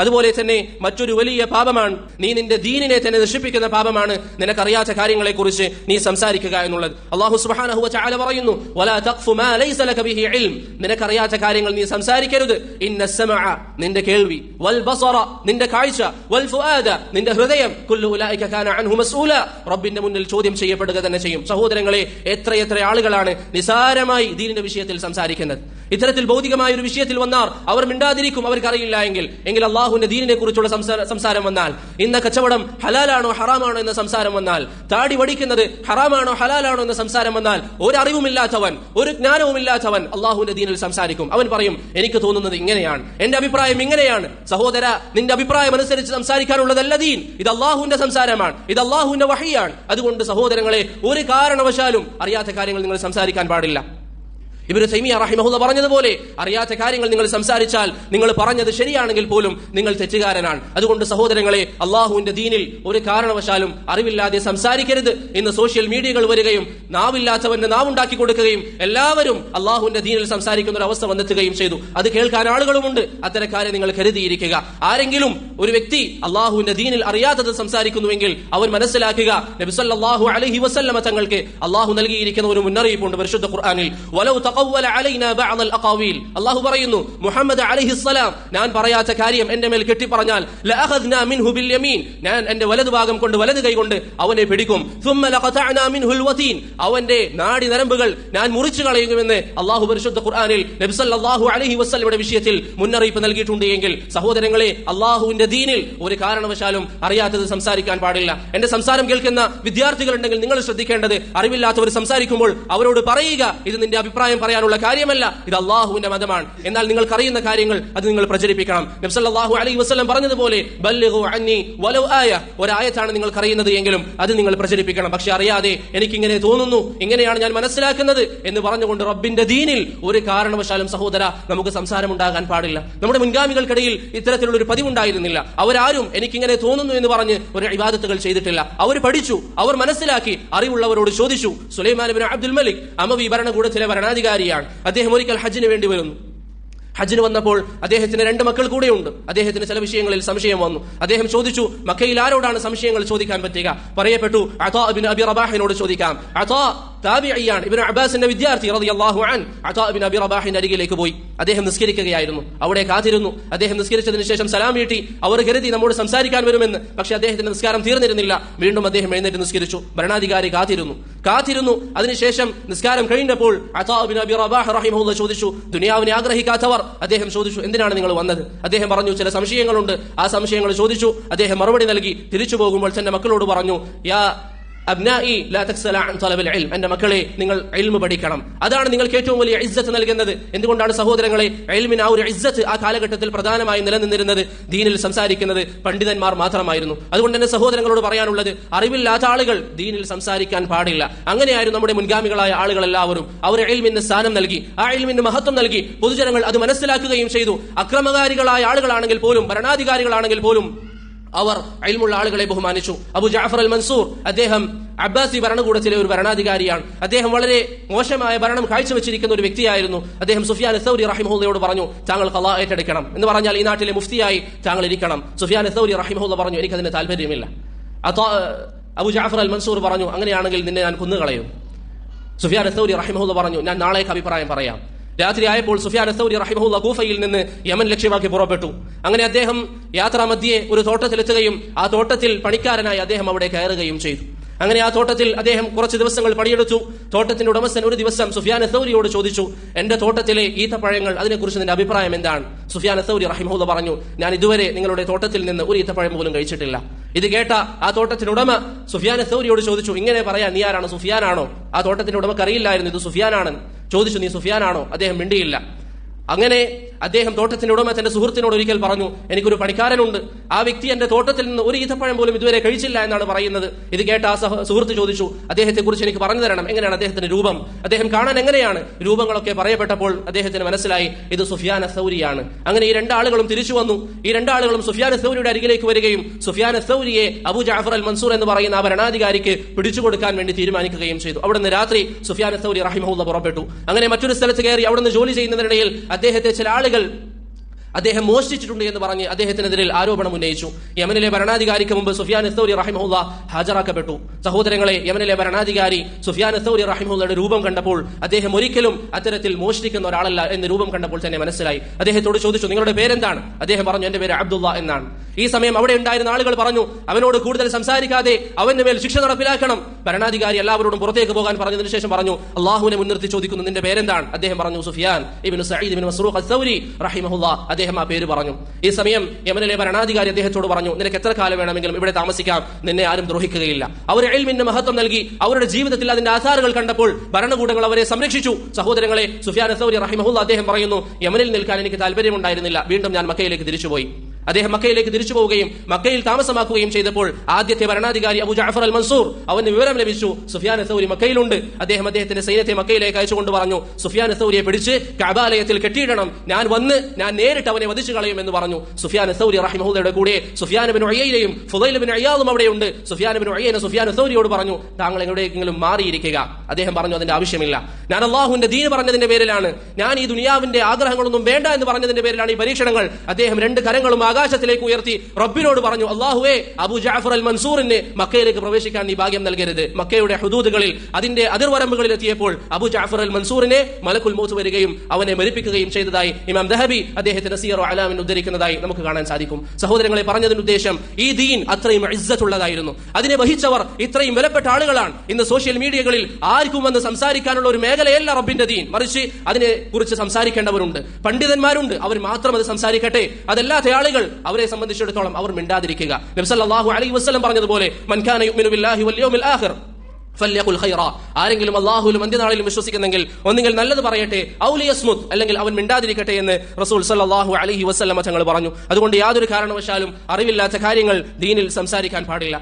അതുപോലെ തന്നെ മറ്റൊരു വലിയ പാപമാണ്. നീ നിന്റെ ദീനിനെ തന്നെ നശിപ്പിക്കുന്ന പാപമാണ്. നിനക്കറിയാത്ത കാര്യങ്ങളെ കുറിച്ച് നീ സംസാരിക്കുക എന്നുള്ളത്. അള്ളാഹു സുഹാന പറയുന്നു നിനക്കറിയാത്ത കാര്യങ്ങൾ നീ സംസാരിക്കരുത്. നിന്റെ കേൾവി. വൽ ബസറ നിന്റെ കാഴ്ച. വൽ നിന്റെ ഹൃദയം. റബ്ബിന്റെ മുന്നിൽ ചോദ്യം ചെയ്യപ്പെടുക തന്നെ ചെയ്യും. സഹോദരങ്ങളെ എത്രയെത്ര ആളുകളാണ് നിസാരമായി ദീനിന്റെ വിഷയത്തിൽ സംസാരിക്കുന്നത്. ഇത്തരത്തിൽ ഭൗതികമായ ഒരു വിഷയത്തിൽ വന്നാൽ അവർ മിണ്ടാതിരിക്കും. അവർക്കറിയില്ല എങ്കിൽ. എങ്കിൽ അള്ളാഹുവിന്റെ ദീനിനെ കുറിച്ചുള്ള സംസാരം വന്നാൽ ഇന്ന കച്ചവടം ഹലാലാണോ ഹറാമാണോ എന്ന സംസാരം വന്നാൽ താടി വടിക്കുന്നത് ഹറാമാണോ ഹലാലാണോ എന്ന സംസാരം വന്നാൽ ഒരു അറിവുമില്ലാത്തവൻ ഒരു ജ്ഞാനവുമില്ലാത്തവൻ അള്ളാഹുവിന്റെ ദീനിൽ സംസാരിക്കും. അവൻ പറയും എനിക്ക് തോന്നുന്നത് ഇങ്ങനെയാണ്. എന്റെ അഭിപ്രായം ഇങ്ങനെയാണ്. സഹോദര നിന്റെ അഭിപ്രായം അനുസരിച്ച് സംസാരിക്കാനുള്ളതല്ല ദീൻ. ഇത് അള്ളാഹുവിന്റെ സംസാരമാണ്. ഇത് അള്ളാഹുവിന്റെ വഹിയാണ്. അതുകൊണ്ട് സഹോദരങ്ങളെ ഒരു കാരണവശാലും അറിയാത്ത കാര്യങ്ങൾ നിങ്ങൾ സംസാരിക്കാൻ പാടില്ല. ഇവർ തൈമിയ റഹിമഹുല്ല പറഞ്ഞതുപോലെ അറിയാത്ത കാര്യങ്ങൾ നിങ്ങൾ സംസാരിച്ചാൽ നിങ്ങൾ പറഞ്ഞത് ശരിയാണെങ്കിൽ പോലും നിങ്ങൾ തെറ്റുകാരനാണ്. അതുകൊണ്ട് സഹോദരങ്ങളെ അള്ളാഹുവിന്റെ ദീനിൽ ഒരു കാരണവശാലും അറിവില്ലാതെ സംസാരിക്കരുത് ഇന്ന് സോഷ്യൽ മീഡിയകൾ വരികയും നാവില്ലാത്തവന്റെ നാവുണ്ടാക്കി കൊടുക്കുകയും എല്ലാവരും അള്ളാഹുവിന്റെ ദീനിൽ സംസാരിക്കുന്ന ഒരു അവസ്ഥ വന്നെത്തുകയും ചെയ്തു. അത് കേൾക്കാൻ ആളുകളുമുണ്ട്. അത്തരക്കാരെ നിങ്ങൾ കരുതിയിരിക്കുക. ആരെങ്കിലും ഒരു വ്യക്തി അള്ളാഹുവിന്റെ ദീനിൽ അറിയാത്തത് സംസാരിക്കുന്നുവെങ്കിൽ അവൻ മനസ്സിലാക്കുക നബിസല്ലാഹു അലഹി വസല്ലമ തങ്ങൾക്ക് അള്ളാഹു നൽകിയിരിക്കുന്ന ഒരു മുന്നറിയിപ്പുണ്ട് പരിശുദ്ധ ഖുർആാനിൽ. വലവ് തഖവ്വല അള്ളാഹു പറയുന്നു മുഹമ്മദ് അലഹിസ്സലാം ഞാൻ പറയാത്ത കാര്യം എന്റെ മേൽ യമീൻ. ഞാൻ എന്റെ വലതു ഭാഗം കൊണ്ട് വലത് കൈകൊണ്ട് അവനെ പിടിക്കും. അവന്റെ നാഡി നരമ്പുകൾ ഞാൻ മുറിച്ചു കളയുമെന്ന് അള്ളാഹു പരിശുദ്ധ ഖുർആനിൽ ഖുർആാനിൽ നബ്സല്ലാഹു അലഹി വസ്ലയുടെ വിഷയത്തിൽ മുന്നറിയിപ്പ് നൽകിയിട്ടുണ്ട് സഹോദരങ്ങളെ അള്ളാഹുവിന്റെ ദീനിൽ ഒരു കാരണവശാലും അറിയാത്തത് സംസാരിക്കാൻ പാടില്ല. എന്റെ സംസാരം കേൾക്കുന്ന വിദ്യാർത്ഥികളുണ്ടെങ്കിൽ നിങ്ങൾ ശ്രദ്ധിക്കേണ്ടത് അറിവില്ലാത്തവർ സംസാരിക്കുമ്പോൾ അവരോട് പറയുക ഇത് നിന്റെ അഭിപ്രായം പറയാനുള്ള കാര്യമല്ല. ഇത് അള്ളാഹുവിന്റെ മതമാണ്. എന്നാൽ നിങ്ങൾക്ക് അറിയുന്ന കാര്യങ്ങൾ അത് നിങ്ങൾ പ്രചരിപ്പിക്കണം. നബ്സല്ലാഹു അലൈഹി വസ്ലം പറഞ്ഞതുപോലെ ആയ നിങ്ങൾക്ക് അറിയുന്നത് എങ്കിലും അത് നിങ്ങൾ പ്രചരിപ്പിക്കണം. പക്ഷെ അറിയാതെ എനിക്കിങ്ങനെ തോന്നുന്നു ഇങ്ങനെയാണ് ഞാൻ മനസ്സിലാക്കുന്നത് എന്ന് പറഞ്ഞുകൊണ്ട് റബ്ബിന്റെ ദീനിൽ ഒരു കാരണവശാലും സഹോദര നമുക്ക് സംസാരം ഉണ്ടാകാൻ പാടില്ല. നമ്മുടെ മുൻഗാമികൾക്കിടയിൽ ഇത്തരത്തിലുള്ള ഒരു പതിവുണ്ടായിരുന്നില്ല. അവരാരും എനിക്കിങ്ങനെ തോന്നുന്നു എന്ന് പറഞ്ഞ് ഒരു ഇബാദത്തുകൾ ചെയ്തിട്ടില്ല. അവർ പഠിച്ചു അവർ മനസ്സിലാക്കി അറിവുള്ളവരോട് ചോദിച്ചു സുലൈമാൻ അബ്ദുൽ മലിക് അമവി ഭരണകൂടത്തിലെ ഭരണാധികാരിയാണ് അദ്ദേഹം ഒരിക്കൽ ഹജ്ജിന് വേണ്ടി വരുന്നു. ഹജ്ജിന് വന്നപ്പോൾ അദ്ദേഹത്തിന് രണ്ട് മക്കൾ കൂടെയുണ്ട്. അദ്ദേഹത്തിന് ചില വിഷയങ്ങളിൽ സംശയം വന്നു. അദ്ദേഹം ചോദിച്ചു മക്കയിൽ ആരോടാണ് സംശയങ്ങൾ ചോദിക്കാൻ പറ്റുക? പറയപ്പെട്ടു അതാ അബിൻ അബി റബാഹിനോട് ചോദിക്കാം. അതാ താബിഇയാണ്. ഇബ്നു അബ്ബാസിന്റെ വിദ്യാർത്ഥി റളിയല്ലാഹു അൻ അതാ ഇബ്നു അബി റബാഹിന്റെ അരികിലേക്ക് പോയി. അദ്ദേഹം നിസ്കരിക്കുകയായിരുന്നു. അവിടെ കാത്തിരുന്നു. അദ്ദേഹം നിസ്കരിച്ചതിന് ശേഷം സലാം വീട്ടി. അവർ കരുതി നമ്മോട് സംസാരിക്കാൻ വരുമെന്ന്. പക്ഷേ അദ്ദേഹത്തിന്റെ നിസ്കാരം തീർന്നിരുന്നില്ല. വീണ്ടും അദ്ദേഹം എഴുന്നേറ്റ് നിസ്കരിച്ചു. ഭരണാധികാരി കാത്തിരുന്നു. കാത്തിരുന്നു. അതിനുശേഷം നിസ്കാരം കഴിഞ്ഞപ്പോൾ അതാ ഇബ്നു അബി റബാഹ് റഹിമഹുല്ല ചോദിച്ചു ദുനിയാവിനെ ആഗ്രഹിക്കാത്തവർ? അദ്ദേഹം ചോദിച്ചു എന്തിനാണ് നിങ്ങൾ വന്നത്? അദ്ദേഹം പറഞ്ഞു ചില സംശയങ്ങളുണ്ട്. ആ സംശയങ്ങൾ ചോദിച്ചു. അദ്ദേഹം മറുപടി നൽകി തിരിച്ചു പോകുമ്പോൾ തന്റെ മക്കളോട് പറഞ്ഞു യാ അബ്നായി ലാ തക്സല അൻ തലബൽ ഇൽം. എന്റെ മക്കളെ നിങ്ങൾ ഇൽമ പഠിക്കണം. അതാണ് നിങ്ങൾക്ക് ഏറ്റവും വലിയ ഇസ്സത്ത് നൽകുന്നത്. എന്തുകൊണ്ടാണ് സഹോദരങ്ങളെ ഇൽമിന് ആ ഒരു ഇസ്സത്ത് ആ കാലഘട്ടത്തിൽ പ്രധാനമായി നിലനിന്നിരുന്നത്? ദീനിൽ സംസാരിക്കുന്നത് പണ്ഡിതന്മാർ മാത്രമായിരുന്നു. അതുകൊണ്ട് തന്നെ സഹോദരങ്ങളോട് പറയാനുള്ളത് അറിവില്ലാത്ത ആളുകൾ ദീനിൽ സംസാരിക്കാൻ പാടില്ല. അങ്ങനെയായിരുന്നു നമ്മുടെ മുൻഗാമികളായ ആളുകൾ എല്ലാവരും അവർ ഇൽമിന് സ്ഥാനം നൽകി. ആ ഇൽമിന് മഹത്വം നൽകി. പൊതുജനങ്ങൾ അത് മനസ്സിലാക്കുകയും ചെയ്തു. അക്രമകാരികളായ ആളുകളാണെങ്കിൽ പോലും ഭരണാധികാരികളാണെങ്കിൽ പോലും അവർ അയൽമുള്ള ആളുകളെ ബഹുമാനിച്ചു. അബു ജാഫർ അൽ മൻസൂർ അദ്ദേഹം അബ്ബാസി ഭരണകൂടത്തിലെ ഒരു ഭരണാധികാരിയാണ്. അദ്ദേഹം വളരെ മോശമായ ഭരണം കാഴ്ചവെച്ചിരിക്കുന്ന ഒരു വ്യക്തിയായിരുന്നു. അദ്ദേഹം സുഫിയാൻ സൗരി റഹിമഹുല്ലയോട് പറഞ്ഞു താങ്കൾ കലാ ഏറ്റെടുക്കണം. എന്ന് പറഞ്ഞാൽ ഈ നാട്ടിലെ മുഫ്തിയായി താങ്കൾ ഇരിക്കണം. സുഫിയാൻ സൗരി റഹിമഹുല്ല പറഞ്ഞു എനിക്കതിന് താല്പര്യമില്ല അബു ജാഫർ അൽ മൻസൂർ പറഞ്ഞു അങ്ങനെയാണെങ്കിൽ നിന്നെ ഞാൻ കുന്നുകളയും. സുഫിയാൻ സൗരി റഹിമഹുല്ല പറഞ്ഞു ഞാൻ നാളേക്ക് അഭിപ്രായം പറയാം. രാത്രി ആയപ്പോൾ സുഫിയാൻ അസൗരി റഹിമഹുല്ല കൂഫയിൽ നിന്ന് യമൻ ലക്ഷ്യമാക്കി പുറപ്പെട്ടു. അങ്ങനെ അദ്ദേഹം യാത്രാമധ്യേ ഒരു തോട്ടത്തിലെത്തുകയും ആ തോട്ടത്തിൽ പണിക്കാരനായി അദ്ദേഹം അവിടെ കയറുകയും ചെയ്തു. അങ്ങനെ ആ തോട്ടത്തിൽ അദ്ദേഹം കുറച്ച് ദിവസങ്ങൾ പണിയെടുത്തു. തോട്ടത്തിന്റെ ഉടമസ്ഥൻ ഒരു ദിവസം സുഫിയാൻ സൗരിയോട് ചോദിച്ചു എന്റെ തോട്ടത്തിലെ ഈത്തപ്പഴങ്ങൾ അതിനെക്കുറിച്ച് നിന്റെ അഭിപ്രായം എന്താണ്? സുഫിയാൻ സൗരി റഹിമഹുല്ല പറഞ്ഞു ഞാൻ ഇതുവരെ നിങ്ങളുടെ തോട്ടത്തിൽ നിന്ന് ഒരു ഈത്തപ്പഴം പോലും കഴിച്ചിട്ടില്ല. ഇത് കേട്ട ആ തോട്ടത്തിന്റെ ഉടമ സുഫിയാൻ സൗരിയോട് ചോദിച്ചു ഇങ്ങനെ പറയാൻ നീ ആരാണ്? സുഫിയാനാണോ? ആ തോട്ടത്തിന്റെ ഉടമക്ക് അറിയില്ലായിരുന്നു ഇത് സുഫിയാനാണെന്ന്. ചോദിച്ചു നീ സുഫിയാനാണോ? അദ്ദേഹം മിണ്ടിയില്ല. അങ്ങനെ അദ്ദേഹം തോട്ടത്തിന്റെ ഉടമ തന്റെ സുഹൃത്തിനോട് ഒരിക്കൽ പറഞ്ഞു എനിക്കൊരു പണിക്കാരനുണ്ട്. ആ വ്യക്തി എന്റെ തോട്ടത്തിൽ നിന്ന് ഒരു ഈത്തപ്പഴം പോലും ഇതുവരെ കഴിച്ചില്ല എന്നാണ് പറയുന്നത്. ഇത് കേട്ട ആ സഹ- സുഹൃത്ത് ചോദിച്ചു അദ്ദേഹത്തെ കുറിച്ച് എനിക്ക് പറഞ്ഞു തരണം. എങ്ങനെയാണ് അദ്ദേഹത്തിന്റെ രൂപം? അദ്ദേഹം കാണാൻ എങ്ങനെയാണ്? രൂപങ്ങളൊക്കെ പറയപ്പെട്ടപ്പോൾ അദ്ദേഹത്തിന് മനസ്സിലായി ഇത് സുഫിയാൻ അസൗരിയാണ്. അങ്ങനെ ഈ രണ്ടാളുകളും തിരിച്ചു വന്നു. ഈ രണ്ടാളുകളും സുഫിയാൻ അസൗരിയുടെ അരികിലേക്ക് വരികയും സുഫിയാൻ അസൗരിയെ അബു ജാഫർ അൽ മൻസൂർ എന്ന് പറയുന്ന ആ ഭരണാധികാരിക്ക് പിടിച്ചു കൊടുക്കാൻ വേണ്ടി തീരുമാനിക്കുകയും ചെയ്തു. അവിടുന്ന് രാത്രി സുഫിയാൻ സൗരി റഹിമഹുല്ല പുറപ്പെട്ടു. അങ്ങനെ മറ്റൊരു സ്ഥലത്ത് കയറി അവിടുന്ന് ജോലി ചെയ്യുന്നതിനിടയിൽ അദ്ദേഹത്തെ ചില ആളുകൾ അദ്ദേഹം മോഷ്ടിച്ചിട്ടുണ്ട് എന്ന് പറഞ്ഞ് അദ്ദേഹത്തിനെതിരെ ആരോപണം ഉന്നയിച്ചു. യമനിലെ ഭരണാധികാരിക്ക് മുമ്പ് സുഫിയാൻ എസ്തൌരി റഹിമുല്ല ഹാജരാക്കപ്പെട്ടു. സഹോദരങ്ങളെ യമനിലെ ഭരണാധികാരി സുഫിയാൻ എസ്തൌരി റഹിമുല്ലയുടെ രൂപം കണ്ടപ്പോൾ അദ്ദേഹം ഒരിക്കലും അത്തരത്തിൽ മോഷ്ടിക്കുന്ന ഒരാളല്ല എന്ന് രൂപം കണ്ടപ്പോൾ തന്നെ മനസ്സിലായി. അദ്ദേഹത്തോട് ചോദിച്ചു നിങ്ങളുടെ പേരെന്താണ്? അദ്ദേഹം പറഞ്ഞു എന്റെ പേര് അബ്ദുള്ള എന്നാണ്. ഈ സമയം അവിടെ ഉണ്ടായിരുന്ന ആളുകൾ പറഞ്ഞു അവനോട് കൂടുതൽ സംസാരിക്കാതെ അവന്റെ മേൽ ശിക്ഷ നടപ്പിലാക്കണം. ഭരണാധികാരി എല്ലാവരോടും പുറത്തേക്ക് പോകാൻ പറഞ്ഞതിന് ശേഷം പറഞ്ഞു അള്ളാഹുവിനെ മുൻനിർത്തി ചോദിക്കുന്നു നിന്റെ പേരെന്താണ്? അദ്ദേഹം പറഞ്ഞു സുഫിയാൻ ഇബിൻ മസ്റൂഖ് അദ്ദേഹം ആ പേര് പറഞ്ഞു. ഈ സമയം യമനിലെ ഭരണാധികാരി അദ്ദേഹത്തോട് പറഞ്ഞു നിനക്ക് എത്ര കാലം വേണമെങ്കിലും ഇവിടെ താമസിക്കാം? നിന്നെ ആരും ദ്രോഹിക്കുകയില്ല. അവർ എൽമിന്റെ മഹത്വം നൽകി. അവരുടെ ജീവിതത്തിൽ അതിന്റെ ആധാരങ്ങൾ കണ്ടപ്പോൾ ഭരണകൂടങ്ങൾ അവരെ സംരക്ഷിച്ചു. സഹോദരങ്ങളെ സുഫിയാൻ സൗരി അദ്ദേഹം പറയുന്നു യമനിൽ നിൽക്കാൻ എനിക്ക് താല്പര്യമുണ്ടായിരുന്നില്ല വീണ്ടും ഞാൻ മക്കയിലേക്ക് തിരിച്ചുപോയി. അദ്ദേഹം മക്കയിലേക്ക് തിരിച്ചു പോവുകയും മക്കയിൽ താമസമാക്കുകയും ചെയ്തപ്പോൾ ആദ്യത്തെ ഭരണാധികാരി അബു ജാഫർ അൽ മൻസൂർ അവന് വിവരം ലഭിച്ചു. സുഫിയാൻ സൗരി മക്കയിലുണ്ട്. അദ്ദേഹം അദ്ദേഹത്തിന്റെ സൈന്യത്തെ മക്കയിലേക്ക് അയച്ചുകൊണ്ട് പറഞ്ഞു സുഫിയാൻ സൗരിയെ പിടിച്ച് കബാലയത്തിൽ കെട്ടിയിടണം. ഞാൻ വന്ന് ഞാൻ നേരിട്ട് അവനെ വധിച്ചു കളയും എന്ന് പറഞ്ഞു. സുഫിയാൻ സൗരി റഹിമഹുദയുടെ കൂടെ സുഫിയാൻ ബിൻ ഒയ്യയിലെയും ഫുദൈൽ ബിൻ അയ്യാദും അവിടെയുണ്ട്. സുഫിയാൻ ബിൻ ഒയ്യനെ സുഫിയാൻ സൗരിയോട് പറഞ്ഞു താങ്കൾ എവിടെയെങ്കിലും മാറിയിരിക്കുക. അദ്ദേഹം പറഞ്ഞു അതിന്റെ ആവശ്യമില്ല. ഞാൻ അള്ളാഹുവിന്റെ ദീൻ പറഞ്ഞതിന്റെ പേരിലാണ്. ഞാൻ ഈ ദുനിയാവിന്റെ ആഗ്രഹങ്ങളൊന്നും വേണ്ട എന്ന് പറഞ്ഞതിന്റെ പേരിലാണ് ഈ പരീക്ഷണങ്ങൾ. അദ്ദേഹം രണ്ട് കരങ്ങളും ആകാശത്തിലേക്ക് ഉയർത്തി റബ്ബിനോട് പറഞ്ഞു അള്ളാഹുവേ അബു ജാഫർ അൽ മൻസൂറിന് മക്കയിലേക്ക് പ്രവേശിക്കാൻ നീ ഭാഗ്യം നൽകരുത്. മക്കയുടെ ഹുദൂദുകളിൽ അതിന്റെ അതിർവരമ്പുകളിൽ എത്തിയപ്പോൾ അബു ജാഫർ അൽ മൻസൂറിനെ മലക്കുൽ മൂത്ത് വരികയും അവനെ മരിപ്പിക്കുകയും ചെയ്തതായി ഇമാം ദഹബി അദ്ദേഹത്തിന്റെ സിയറോ അലാമിൻ ഉദ്ധരിക്കുന്നതായി നമുക്ക് കാണാൻ സാധിക്കും. സഹോദരങ്ങളെ പറഞ്ഞതിന്റെ ഉദ്ദേശം ഈ ദീൻ അത്രയും ഇസ്സത്തുള്ളതായിരുന്നു. അതിനെ വഹിച്ചവർ ഇത്രയും വിലപ്പെട്ട ആളുകളാണ്. ഇന്ന് സോഷ്യൽ മീഡിയകളിൽ ആർക്കും വന്ന് സംസാരിക്കാനുള്ള ഒരു മേഖലയല്ല റബ്ബിന്റെ ദീൻ. മറിച്ച് അതിനെ കുറിച്ച് സംസാരിക്കേണ്ടവരുണ്ട്. പണ്ഡിതന്മാരുണ്ട്. അവർ മാത്രം അത് സംസാരിക്കട്ടെ. അതല്ലാത്ത ആളുകൾ അവരെ സംബന്ധിച്ചിടത്തോളം അവർ മിണ്ടാതിരിക്കുക. നബ്സല്ലാഹു അലൈഹി വസ്ലം പറഞ്ഞതുപോലെ മൻഖാന യുഅ്മിനു ബില്ലാഹി വൽ യൗമിൽ ആഖിർ ഫല്യഖുൽ ഖൈറ. ആരെങ്കിലും അള്ളാഹുലും അന്ത്യനാളിലും വിശ്വസിക്കുന്നെങ്കിൽ ഒന്നുകിൽ നല്ലത് പറയട്ടെ ഔലിയസ്മുദ് അല്ലെങ്കിൽ അവൻ മിണ്ടാതിരിക്കട്ടെ എന്ന് റസൂൽ സല്ലാഹു അലഹി വസല്ലമ തങ്ങൾ പറഞ്ഞു. അതുകൊണ്ട് യാതൊരു കാരണവശാലും അറിവില്ലാത്ത കാര്യങ്ങൾ ദീനിൽ സംസാരിക്കാൻ പാടില്ല.